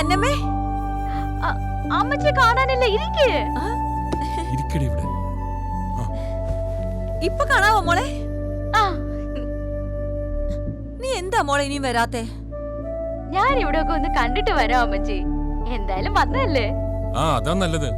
അന്നമ്മേ. അമ്മച്ചെ കാണാനല്ല ഇരിക്കേ. ഇരിക്കടി ഇവിടെ. ഇപ്പൊ കാണാവോ മോളെ? നീ എന്താ മോളെ ഇനിയും വരാത്തെ? ഞാൻ ഇവിടെ ഒക്കെ ഒന്ന് കണ്ടിട്ട് വരാം അമ്മച്ചി. എന്തായാലും വന്നല്ലേ ആ അതാ നല്ലത്.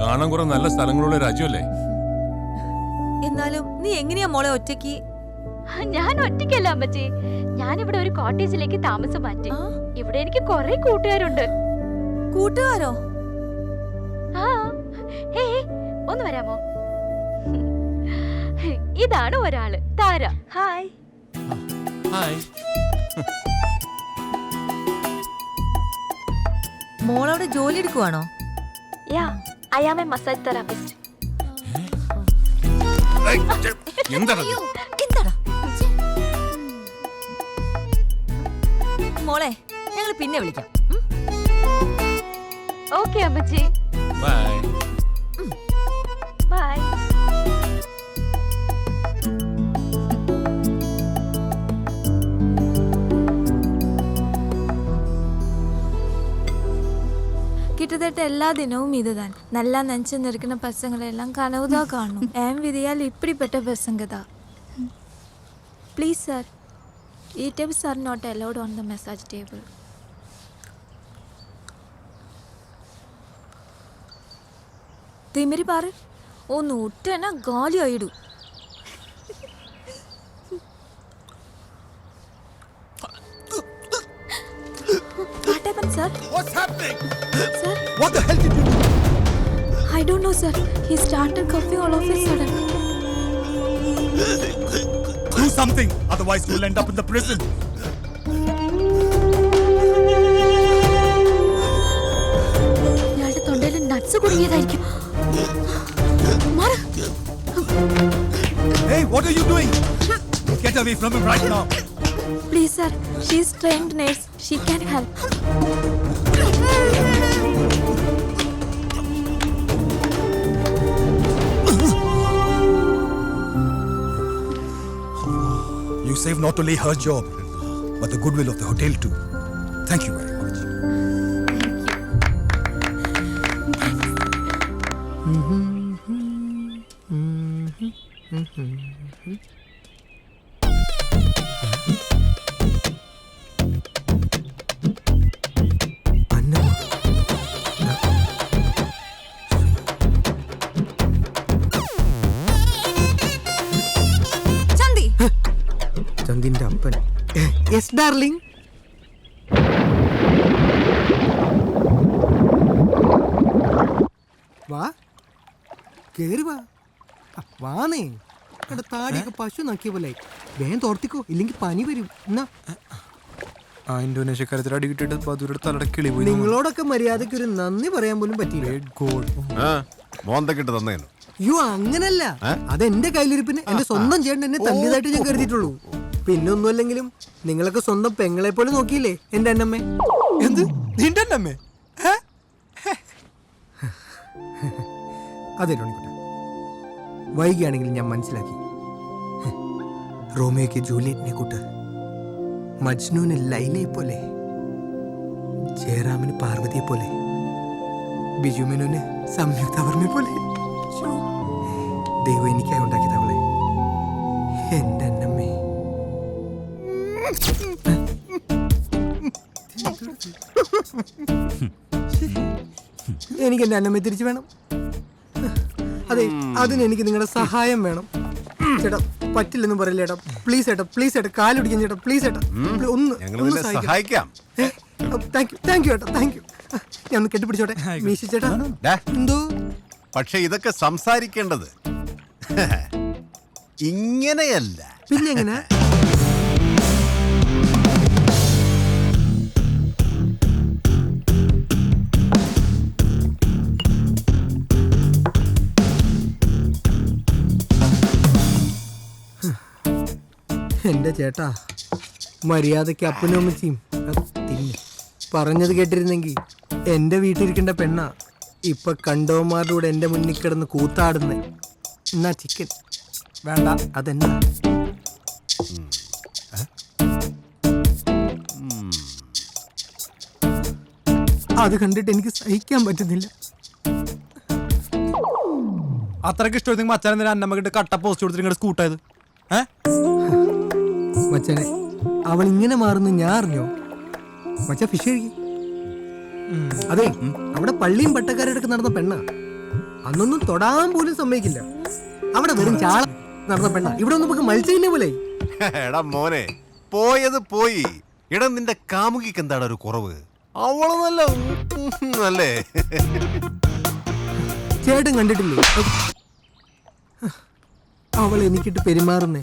കാണാൻ കുറെ നല്ല സ്ഥലങ്ങളുള്ള രാജ്യമല്ലേ? എന്നാലും നീ എങ്ങനെയാ മോളെ ഒറ്റയ്ക്ക് ഞാൻ ഒറ്റയ്ക്കല്ല അമ്മച്ചി? ഞാൻ ഇവിടെ ഒരു കോട്ടേജിലേക്ക് താമസം മാറ്റി. ആ, ഇവിടെ എനിക്ക് കുറെ കൂട്ടുകാരുണ്ട്. കൂട്ടുകാരോ? ആ. ഹേ ഒന്ന് വരാമോ? ഇതാണ് ഒരാൾ താര. ഹായ്. ഹായ്. മോളവിടെ ജോലി എടുക്കുവാണോ? Yeah I am a massage therapist എന്താണ്? മോളെ ഞങ്ങൾ പിന്നെ വിളിക്കാം ഉം? ഓക്കെ അമ്മച്ചി ബൈ ബൈ கிட்டத்தட்ட எல்லா தினமும் இதுதான் நல்லா நினச்சி நிற்கிற பசங்களை எல்லாம் கனவு தான் காணும் என் விதியால் இப்படிப்பட்ட பசங்க தான் please sir Tips are not allowed on the massage table തിമിരി പാറ് ഒന്ന് ഒറ്റന ഗാലി ആയിടൂ What happened, sir? What's happening? Sir, What the hell did you do? I don't know, sir. He started coughing all of a sudden. Something, otherwise you'll end up in the prison. ഇയാളുടെ തൊണ്ടയിൽ nuts കുടുങ്ങിയതായിരിക്കും മാറ്. Hey, what are you doing? Get away from him right now. Please, sir. She's trained nurse. She can help. You saved not only her job, but the goodwill of the hotel too. Thank you very much. Thank you. Mm-hmm. Yes darling വാ. കേറി വാ. വാന്നേ. എടാ താടിയൊക്കെ പശു നോക്കിയ പോലെ. വേഗം തോർത്തിക്കോ. ഇല്ലെങ്കിൽ പനി വരും. എന്നാ? ആ ഇന്തോനേഷ്യക്കാരത്തിൽ അടി കിട്ടിയിട്ട് പതുരുടെ തലയുടെ കിളി പോയി. നിങ്ങളോടൊക്കെ മര്യാദയ്ക്ക് ഒരു നന്ദി പറയാൻ പോലും പറ്റിയില്ല. മോന്തക്കിട്ട് തന്നേനു. അയ്യോ അങ്ങനല്ല. അതെന്റെ കയ്യിലിരിപ്പിന് എന്റെ സ്വന്തം ചേട്ടൻ എന്നെ തല്ലിയതായിട്ട് ഞാൻ കരുതിയിട്ടുള്ളൂ. പിന്നെ ഒന്നുമല്ലെങ്കിലും നിങ്ങളൊക്കെ സ്വന്തം പെങ്ങളെ പോലെ നോക്കിയില്ലേ എന്റെ അന്നമ്മേ? എന്ത്? നിന്റെ അന്നമ്മേ? അതെ ടോണിക്കുട്ട വൈകിയാണെങ്കിലും ഞാൻ മനസ്സിലാക്കി. റോമിയോയ്ക്ക് ജൂലിയറ്റിനെ കൂട്ട് മജ്നുവിന് ലൈലയെ പോലെ ജയറാമിന് പാർവതിയെ പോലെ ബിജുമിനുവിന് സംയുക്ത വർമ്മയെ പോലെ. ദൈവം എനിക്കായി ഉണ്ടാക്കിയത് അവളെ. എന്റെ എനിക്ക് എന്റെ അന്നമ്മയെ തിരിച്ചു വേണം. അതെ അതിന് എനിക്ക് നിങ്ങളുടെ സഹായം വേണം. ചേട്ടാ പറ്റില്ലെന്ന് പറയില്ല ചേട്ടാ? പ്ലീസ് ചേട്ടാ പ്ലീസ് ചേട്ടാ കാലുടിക്കാൻ ചേട്ടാ പ്ലീസ് ചേട്ടാ. ഒന്ന് ഒന്ന് സഹായിക്കാം. സഹായിക്കാം. താങ്ക് യു താങ്ക് യു ചേട്ടാ താങ്ക് യു ഞാൻ ഒന്ന് കെട്ടിപ്പിടിച്ചോട്ടെ. മീശ ചേട്ടാ. എന്തോ? പക്ഷെ ഇതൊക്കെ സംസാരിക്കേണ്ടത്. ഇങ്ങനെയല്ല. പിന്നെ എങ്ങനെ? എന്റെ ചേട്ടാ? മര്യാദയ്ക്ക് അപ്പനും അമ്മച്ചിയും പറഞ്ഞത് കേട്ടിരുന്നെങ്കിൽ എന്റെ വീട്ടിലിരിക്കേണ്ട പെണ്ണ. ഇപ്പൊ കണ്ടോമാരുടെ കൂടെ എന്റെ മുന്നിൽ കിടന്ന് കൂത്താടുന്നേ. എന്നാ ചിക്കൻ വേണ്ട അതെന്നാ? അത് കണ്ടിട്ട് എനിക്ക് സഹിക്കാൻ പറ്റുന്നില്ല. അത്രയ്ക്ക് ഇഷ്ടമായിരുന്നെങ്കിൽ അച്ഛനെന്തിനാ അന്നമ്മ കിட்ட കട്ട പോസ്റ്റ് കൊടുത്തിട്ട് ഇങ്ങോട്ട് സ്കൂട്ടായത് ഏ? മച്ചാനെ അവൾ ഇങ്ങനെ മാറുന്ന ഞാൻ അറിഞ്ഞോ? മച്ച ഫിഷ് കഴിക്കും. അതെ അവിടെ പള്ളിയും പട്ടക്കാരെടുക്ക് നടന്ന പെണ്ണ. അന്നൊന്നും തൊടാൻ പോലും സമ്മതിക്കില്ല. അവിടെ വെറും ചാള നടന്ന പെണ്ണ. ഇവിടെ ഒന്നും നമുക്ക് മത്സ്യം പോലെ. എടാ മോനെ പോയത് പോയി. എടാ നിന്റെ കാമുകിക്ക് എന്താണ് ഒരു കുറവ്? അവൾ നല്ല അല്ലേ? ചേട്ടൻ കണ്ടിട്ടില്ലേ? അവൾ എനിക്കിട്ട് പെരുമാറുന്നേ.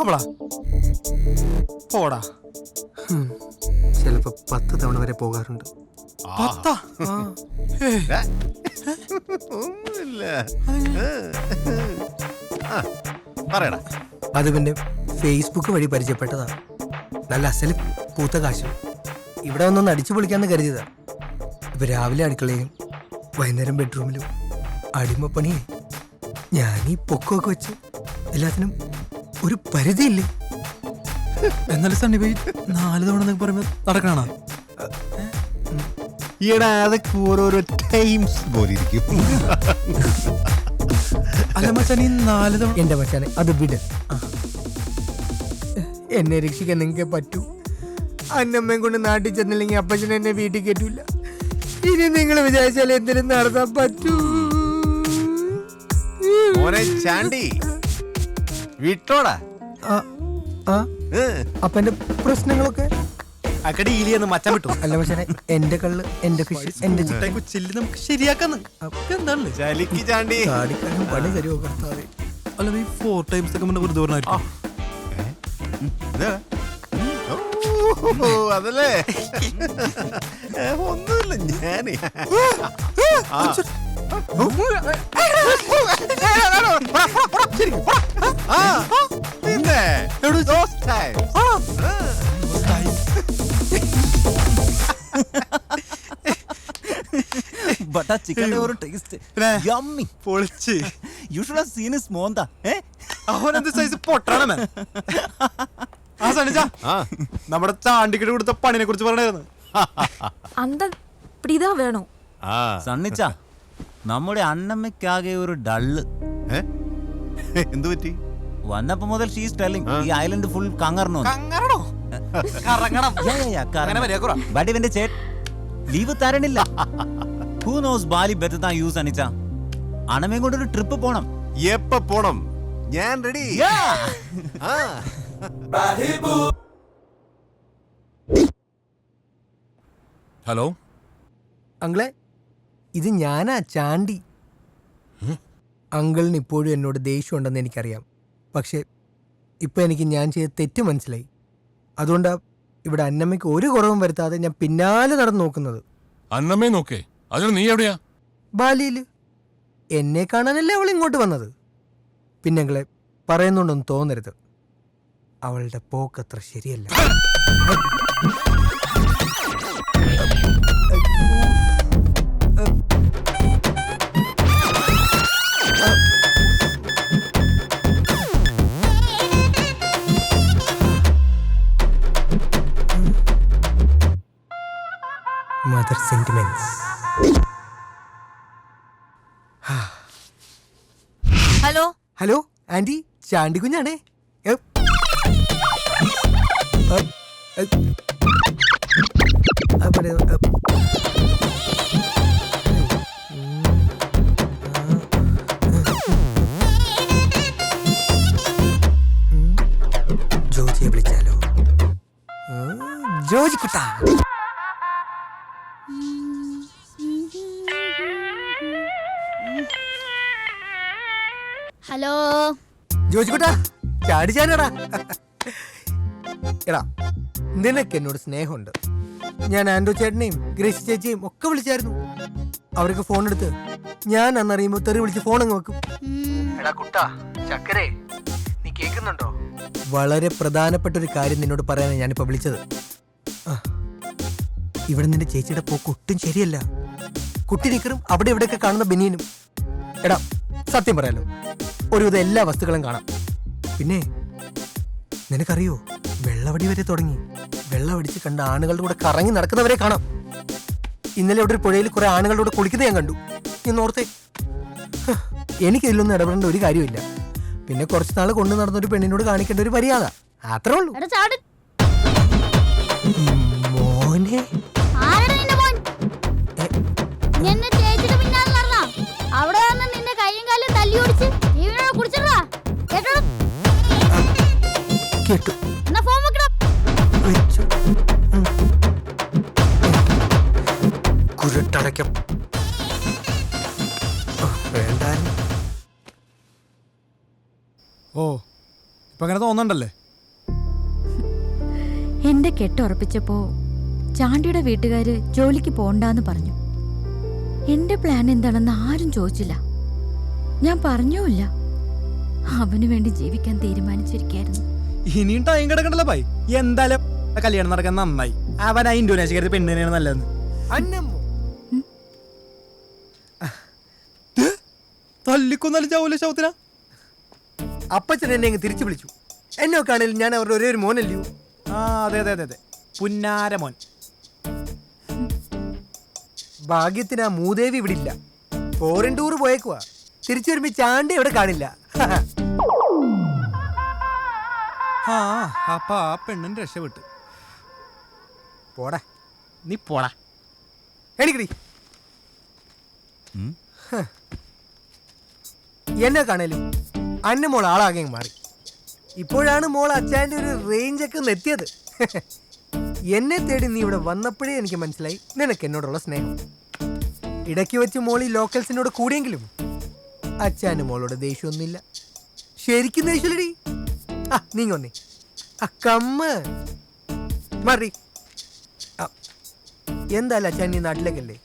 അവളാ പോടാ. ചിലപ്പോ പത്ത് തവണ വരെ പോകാറുണ്ട്. പത്താ? ഒന്നുമില്ല. ആ, പറയടാ. അത് പിന്നെ ഫേസ്ബുക്ക് വഴി പരിചയപ്പെട്ടതാ. നല്ല അസൽ പൂത്ത കാശ്. ഇവിടെ ഒന്നൊന്ന് അടിച്ചു പൊളിക്കാന്ന് കരുതിയതാ. ഇപ്പൊ രാവിലെ അടുക്കളയിലും വൈകുന്നേരം ബെഡ്റൂമിലും അടിമപ്പണിയെ. ഞാനീ പൊക്കൊക്കെ പൊക്കമൊക്കെ വെച്ച് എല്ലാത്തിനും ഒരു പരിധിയില്ലേ? എന്നാലും സണ്ണി പോയി നാല് തവണ എന്നൊക്കെ പറയുമ്പോൾ നടക്കണോ ഈടാ അതൊക്കെ ഓരോരോ ടൈംസ് പോലെ ഇരിക്കും. അല്ല മച്ചാനീ നാല് തവണ എന്റെ മച്ചാനെ അത് വിട്. എന്നെ രക്ഷിക്കാൻ നിങ്ങൾക്ക് പറ്റൂ. അന്നമ്മയും കൊണ്ട് നാട്ടിൽ ചെന്നില്ലെങ്കിൽ അപ്പച്ചൻ എന്നെ വീട്ടിൽ കയറ്റൂല. ഇനി നിങ്ങൾ വിചാരിച്ചാൽ എന്തിനും നടത്താൻ പറ്റൂ. ചാണ്ടി. വിട്ടോടാ. അപ്പൊ എന്റെ പ്രശ്നങ്ങളൊക്കെ? അക്കടെ ഈലിയെന്ന് മച്ചാൻ വിട്ടു. അല്ല മച്ചാനെ എന്റെ കള്ള് എന്റെ ഫിഷ് എന്റെ ചില്ലി നമുക്ക് ശരിയാക്കാന്ന്. എന്താണ് ചലിക്ക് ചാണ്ടി. ചാടിക്കാനും പണി തരുമോ കർത്താവേ? അല്ല ഈ ഫോർ ടൈംസ് ഒക്കെ മുന്നേ വെറുതെ പറഞ്ഞായിരിക്കും അതല്ലേ? ഒന്നുമില്ല ഞാനേ. പിന്നെ ബട്ടർ ചിക്കന്റെ ഒരു ടേസ്റ്റ് യമ്മി പൊളിച്ച്. യു സീൻ ഹിസ് മോന്ത. ഏ? അവൻ എന്ത് സൈസ് പൊട്ടാണ് മാൻ ആ സണിച്ച നമ്മുടെ ചാണ്ടിക്കിട്ട് കൊടുത്ത പണിനെ കുറിച്ച് പറഞ്ഞായിരുന്നു. അന്ത പിടിതാ വേണോ? സണ്ണിച്ചാ. നമ്മുടെ അന്നമ്മയ്ക്കാകെ ഒരു ഡള്ള്. എന്തു പറ്റി? വന്നപ്പോ മുതൽ ഷീസ് ടെല്ലിംഗ്. ഈ ഐലൻഡ് ഫുൾ കങ്ങറണോ? കങ്ങറണോ കറങ്ങണം. ബട്ട് ഇവന്റെ ചേ leave തരണില്ല. Who knows Bali better than us അനിച്ച അണമയും കൊണ്ടൊരു ട്രിപ്പ് പോണം. എപ്പ പോണം? ഞാൻ റെഡി ആ. ഹലോ? അങ്കിളെ ഇത് ഞാനാ ചാണ്ടി. അങ്കിളിന് ഇപ്പോഴും എന്നോട് ദേഷ്യമുണ്ടെന്ന് എനിക്കറിയാം. പക്ഷെ ഇപ്പം എനിക്ക് ഞാൻ ചെയ്ത തെറ്റ് മനസ്സിലായി. അതുകൊണ്ടാ ഇവിടെ അന്നമ്മയ്ക്ക് ഒരു കുറവും വരുത്താതെ ഞാൻ പിന്നാലെ നടന്നു നോക്കുന്നത്. അന്നമ്മയെ നോക്കേ. അതിന് നീ എവിടെയാ? ബാലിയിൽ എന്നെ കാണാനല്ലേ അവൾ ഇങ്ങോട്ട് വന്നത്? പിന്നെ അങ്കിളെ പറയുന്നുണ്ടൊന്നും തോന്നരുത്. അവളുടെ പോക്കത്ര ശരിയല്ല. Mother sentiments hello hello aunty Chandy കുഞ്ഞാണേ. ജോജിയെ വിളിച്ചാലോ? ജോജി കുട്ടാ ഹലോ. ജോജിക്കുട്ടാ ചാടി ചാടാ എടാ നിനക്ക് എന്നോട് സ്നേഹമുണ്ട്. ഞാൻ ആൻഡോ ചേട്ടനെയും ഗ്രേസി ചേച്ചിയും ഒക്കെ വിളിച്ചായിരുന്നു. അവർക്ക് ഫോൺ എടുത്ത് ഞാൻ അന്നറിയുമ്പോ തെറി വിളിച്ച് ഫോൺ അങ്ങ് വെക്കും. എടാ കുട്ടാ ചക്കരേ നീ കേൾക്കുന്നുണ്ടോ? വളരെ പ്രധാനപ്പെട്ട ഒരു കാര്യം നിന്നോട് പറയാനാണ് ഞാനിപ്പോ വിളിച്ചത്. ഇവിടെ നിന്റെ ചേച്ചിയുടെ പോക്ക് ഒട്ടും ശരിയല്ല. കുട്ടി നിക്കറും അവിടെ ഇവിടെയൊക്കെ കാണുന്ന ബനിയനും. എടാ സത്യം പറയാലോ ഒരുവിധം എല്ലാ വസ്തുക്കളും കാണാം. പിന്നെ നിനക്കറിയോ വെള്ളവടി വരെ തുടങ്ങി. വെള്ളമടിച്ച് കണ്ട ആണുകളുടെ കൂടെ കറങ്ങി നടക്കുന്നവരെ കാണാം. ഇന്നലെ ഇവിടെ ഒരു പുഴയിൽ കുറെ ആണുകളുടെ കൂടെ കുളിക്കുന്നത് ഞാൻ കണ്ടു. ഇന്ന് ഓർത്തേ എനിക്ക് ഇതിലൊന്നും ഇടപെടേണ്ട ഒരു കാര്യമില്ല. പിന്നെ കുറച്ച് നാൾ കൊണ്ടു നടന്ന ഒരു പെണ്ണിനോട് കാണിക്കേണ്ട ഒരു മര്യാദ. അത്രേ ഉള്ളൂ. മോനെ. പിന്നാലെ നടന്നാ? അവിടെ വന്ന് നിന്റെ കൈയും കാലും തല്ലി ഓടിച്ച് ജീവനോടെ കുടിച്ചിടാ കേട്ടോ? കേട്ടു. എന്നാ ഫോൺ വെക്കണം കുരുട്ടടയ്ക്കം. ഓ, വേണ്ടായിരുന്നു. ഓ ഇപ്പൊ അങ്ങനെ തോന്നണ്ടല്ലേ എന്റെ കെട്ടുറപ്പിച്ചപ്പോ ചാണ്ടിയുടെ വീട്ടുകാര് ജോലിക്ക് പോണ്ടാന്ന് പറഞ്ഞു. എന്റെ പ്ലാൻ എന്താണെന്ന് ആരും ചോദിച്ചില്ല. ഞാൻ പറഞ്ഞുമില്ല. അവന് വേണ്ടി ജീവിക്കാൻ തീരുമാനിച്ചിരിക്കായിരുന്നു ഇനിയും ടൈം കിടക്കണ്ടല്ലോ ബൈ എന്തായാലും കല്യാണം നടക്കാൻ നന്നായി. അവൻ ആ ഇന്തോനേഷ്യക്കാരി പെണ്ണിനെയാണ് നല്ലതെന്ന്. തല്ലിക്കൊന്നല്ല തല്ലിക്കൊന്നാലും ചാവൂല ശവത്തിനാ അപ്പച്ചൻ എന്നെ അങ്ങ് തിരിച്ചു വിളിച്ചു. എന്നെ കാണലും ഞാൻ അവരുടെ ഒരേ ഒരു മോനല്ലയോ? ആ അതെ അതെ അതെ അതെ. പുന്നാരമോൻ ഭാഗ്യത്തിന് ആ മൂദേവി ഇവിടെ ഇല്ല ഫോറിൻ ടൂർ പോയേക്കുവാ. തിരിച്ചു വരുമ്പോ ചാണ്ടി ഇവിടെ കാണില്ല. ആ അപ്പൊ ആ പെണ്ണൻ രക്ഷപ്പെട്ടു. പോടാ. നീ പോടാ. എണീക്കടി ഹ. എന്നെ കാണലും. അന്ന മോൾ ആളാകെ മാറി. ഇപ്പോഴാണ് മോൾ അച്ചാന്റെ ഒരു റേഞ്ചൊക്കെ ഒന്ന് എത്തിയത്. എന്നെ തേടി നീ ഇവിടെ വന്നപ്പോഴേ എനിക്ക് മനസ്സിലായി നിനക്ക് എന്നോടുള്ള സ്നേഹം. ഇടയ്ക്ക് വെച്ച് ഈ ലോക്കൽസിനോട് കൂടിയെങ്കിലും അച്ചാന് മോളോട് ദേഷ്യമൊന്നുമില്ല. ശരിക്കും ദേഷ്യമില്ലടി. ആ നീങ്ങ വന്നേ. ആ കമ്മ്. മറി എന്തായാലും അച്ഛൻ നീ നാട്ടിലേക്കല്ലേ?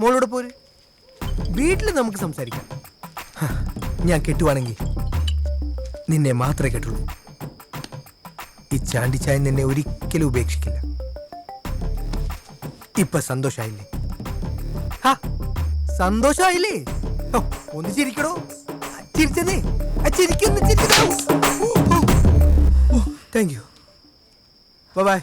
മോളോട് പോര്. വീട്ടിൽ നമുക്ക് സംസാരിക്കാം. ഞാൻ കെട്ടുവാണെങ്കിൽ നിന്നെ മാത്രമേ കെട്ടുള്ളൂ. ഈ ചാണ്ടിച്ചായ നിന്നെ ഒരിക്കലും ഉപേക്ഷിക്കില്ല. ഇപ്പൊ സന്തോഷായില്ലേ? സന്തോഷായില്ലേ? ഒന്ന് ചിരിക്കണോ ചിരിച്ചതേ ചിരിക്കുന്നു ചിരിക്കണോ താങ്ക് യു ബൈ